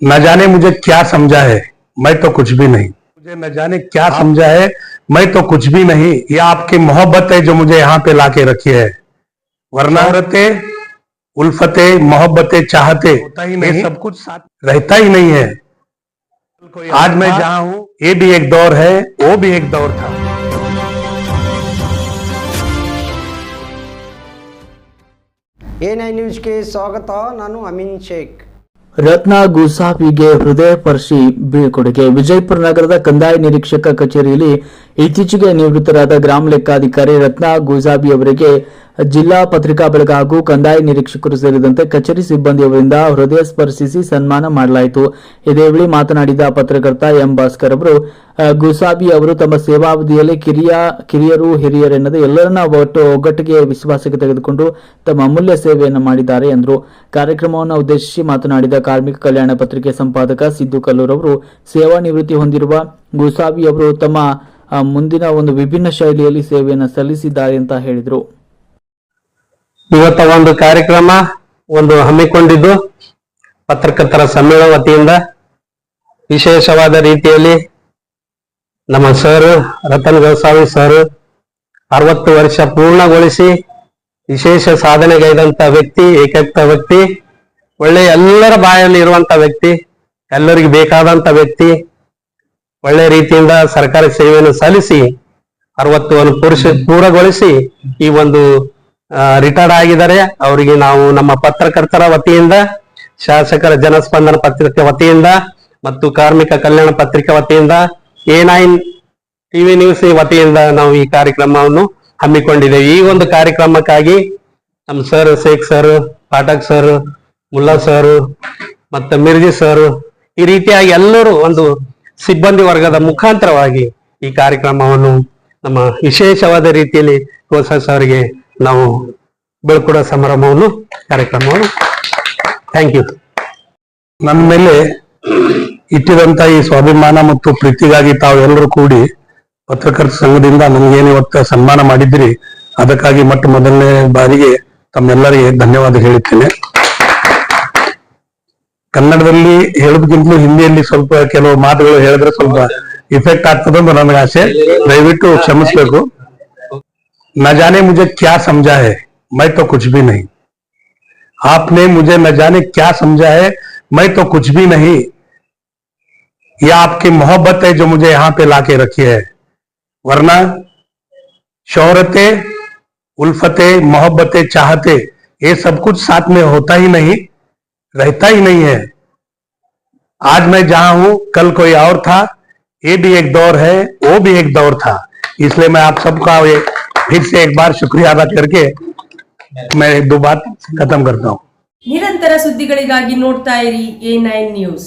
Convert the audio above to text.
न जाने मुझे क्या समझा है मैं तो कुछ भी नहीं मुझे न जाने क्या समझा है मैं तो कुछ भी नहीं ये आपकी मोहब्बत है जो मुझे यहाँ पे लाके रखी है वरना औरतें उल्फते मोहब्बतें चाहते होता ही नहीं सब कुछ साथ रहता ही नहीं है आज मैं जहाँ हूँ ये भी एक दौर है वो भी एक दौर था ಎ ನೈನ್ ನ್ಯೂಸ್ಗೆ ಸ್ವಾಗತ ನಾನು ಅಮಿನ್ ಶೇಖ್ ರತ್ನ ಗುಸಾಫಿಗೆ ಹೃದಯ ಪರ್ಶಿ ಬೀಳ್ಕೊಡುಗೆ. ವಿಜಯಪುರ ನಗರದ ಕಂದಾಯ ನಿರೀಕ್ಷಕ ಕಚೇರಿಯಲ್ಲಿ ಇತ್ತೀಚೆಗೆ ನಿವೃತ್ತರಾದ ಗ್ರಾಮ ಲೆಕ್ಕಾಧಿಕಾರಿ ರತ್ನ ಗುಸಾಬಿ ಅವರಿಗೆ ಜಿಲ್ಲಾ ಪತ್ರಿಕಾ ಬಳಗ ಹಾಗೂ ಕಂದಾಯ ನಿರೀಕ್ಷಕರು ಸೇರಿದಂತೆ ಕಚೇರಿ ಸಿಬ್ಬಂದಿಯವರಿಂದ ಹೃದಯ ಸ್ಪರ್ಶಿಸಿ ಸನ್ಮಾನ ಮಾಡಲಾಯಿತು. ಇದೇ ವೇಳೆ ಮಾತನಾಡಿದ ಪತ್ರಕರ್ತ ಎಂ ಭಾಸ್ಕರ್ ಅವರು ಗುಸಾಬಿ ಅವರು ತಮ್ಮ ಸೇವಾವಧಿಯಲ್ಲಿ ಕಿರಿಯ, ಕಿರಿಯರು ಹಿರಿಯರೆನ್ನದೇ ಎಲ್ಲರನ್ನ ಒಟ್ಟು ಒಗ್ಗಟ್ಟಿಗೆ ವಿಶ್ವಾಸಕ್ಕೆ ತೆಗೆದುಕೊಂಡು ತಮ್ಮ ಅಮೂಲ್ಯ ಸೇವೆಯನ್ನು ಮಾಡಿದ್ದಾರೆ ಎಂದರು. ಕಾರ್ಯಕ್ರಮವನ್ನು ಉದ್ದೇಶಿಸಿ ಮಾತನಾಡಿದ ಕಾರ್ಮಿಕ ಕಲ್ಯಾಣ ಪತ್ರಿಕೆ ಸಂಪಾದಕ ಸಿದ್ದು ಕಲ್ಲೂರ್ ಅವರು, ಸೇವಾ ನಿವೃತ್ತಿ ಹೊಂದಿರುವ ಗುಸಾಬಿ ಅವರು ತಮ್ಮ ಮುಂದಿನ ಒಂದು ವಿಭಿನ್ನ ಶೈಲಿಯಲ್ಲಿ ಸೇವೆಯನ್ನು ಸಲ್ಲಿಸಿದ್ದಾರೆ ಅಂತ ಹೇಳಿದರು. ಇವತ್ತ ಒಂದು ಕಾರ್ಯಕ್ರಮ, ಒಂದು ಹಮ್ಮಿಕೊಂಡಿದ್ದು ಪತ್ರಕರ್ತರ ಸಮ್ಮೇಳನ ವತಿಯಿಂದ. ವಿಶೇಷವಾದ ರೀತಿಯಲ್ಲಿ ನಮ್ಮ ಸರ್ ರತನ್ ಗೋಸ್ವಾಮಿ ಸರ್ ಅರವತ್ತು ವರ್ಷ ಪೂರ್ಣಗೊಳಿಸಿ ವಿಶೇಷ ಸಾಧನೆಗೈದಂತ ವ್ಯಕ್ತಿ ಏಕೈಕ ವ್ಯಕ್ತಿ, ಒಳ್ಳೆ ಎಲ್ಲರ ಬಾಯಲ್ಲಿ ಇರುವಂತ ವ್ಯಕ್ತಿ, ಎಲ್ಲರಿಗೆ ಬೇಕಾದಂತ ವ್ಯಕ್ತಿ, ಒಳ್ಳೆ ರೀತಿಯಿಂದ ಸರ್ಕಾರಿ ಸೇವೆಯನ್ನು ಸಲ್ಲಿಸಿ, ಅರವತ್ತು ಪುರುಷ ಪೂರ್ಣಗೊಳಿಸಿ ಈ ಒಂದು ರಿಟೈರ್ಡ್ ಆಗಿದ್ದಾರೆ. ಅವರಿಗೆ ನಾವು ನಮ್ಮ ಪತ್ರಕರ್ತರ ವತಿಯಿಂದ, ಶಾಸಕರ ಜನಸ್ಪಂದನ ಪತ್ರಿಕೆ ವತಿಯಿಂದ ಮತ್ತು ಕಾರ್ಮಿಕ ಕಲ್ಯಾಣ ಪತ್ರಿಕೆ ವತಿಯಿಂದ ಎ ನೈನ್ ಟಿವಿ ನ್ಯೂಸ್ ವತಿಯಿಂದ ನಾವು ಈ ಕಾರ್ಯಕ್ರಮವನ್ನು ಹಮ್ಮಿಕೊಂಡಿದ್ದೇವೆ. ಈ ಒಂದು ಕಾರ್ಯಕ್ರಮಕ್ಕಾಗಿ ನಮ್ಮ sir Sheikh sir Pathak sir Mulla sir ಮತ್ತು ಮಿರ್ಜಿ ಸರ್ ಈ ರೀತಿಯಾಗಿ ಎಲ್ಲರೂ ಒಂದು ಸಿಬ್ಬಂದಿ ವರ್ಗದ ಮುಖಾಂತರವಾಗಿ ಈ ಕಾರ್ಯಕ್ರಮವನ್ನು ನಮ್ಮ ವಿಶೇಷವಾದ ರೀತಿಯಲ್ಲಿ ಅವರಿಗೆ ನಾವು ಬೀಳ್ಕೊಡೋ ಸಮಾರಂಭವನ್ನು, ಕಾರ್ಯಕ್ರಮವನ್ನು. ಥ್ಯಾಂಕ್ ಯು ನನ್ನ ಮೇಲೆ ಇಟ್ಟಿದಂತ ಈ ಸ್ವಾಭಿಮಾನ ಮತ್ತು ಪ್ರೀತಿಗಾಗಿ ತಾವೆಲ್ಲರೂ ಕೂಡಿ ಪತ್ರಕರ್ತ ಸಂಘದಿಂದ ನನಗೇನು ಇವತ್ತು ಸನ್ಮಾನ ಮಾಡಿದ್ರಿ ಅದಕ್ಕಾಗಿ ಮೊಟ್ಟ ಮೊದಲನೇ ಬಾರಿಗೆ ತಮ್ಮೆಲ್ಲರಿಗೆ ಧನ್ಯವಾದ ಹೇಳುತ್ತೇನೆ. ಕನ್ನಡದಲ್ಲಿ ಹೇಳೋದಕ್ಕಿಂತಲೂ ಹಿಂದಿಯಲ್ಲಿ ಸ್ವಲ್ಪ ಕೆಲವು ಮಾತುಗಳು ಹೇಳಿದ್ರೆ ಸ್ವಲ್ಪ ಇಫೆಕ್ಟ್ ಆಗ್ತದೆ ಅಂತ ನನಗೆ ಆಸೆ. ದಯವಿಟ್ಟು ಕ್ಷಮಿಸ್ಬೇಕು. न जाने मुझे क्या समझा है, मैं तो कुछ भी नहीं। आपने मुझे न जाने क्या समझा है, मैं तो कुछ भी नहीं। ये आपकी मोहब्बत है जो मुझे यहाँ पे लाके रखी है। वरना शोहरतें, उल्फतें, मोहब्बतें, चाहते, ये सब कुछ साथ में होता ही नहीं, रहता ही नहीं है। आज मैं जहाँ हूँ, कल कोई और था, ये भी एक दौर है, वो भी एक दौर था। इसलिए मैं आप सबका फिर से एक बार शुक्रिया अदा करके मैं दो बात खत्म करता हूं ನಿರಂತರ ಸುದ್ದಿಗಳಿಗಾಗಿ ನೋಡ್ತಾ ಇರಿ ಎ ನೈನ್ ನ್ಯೂಸ್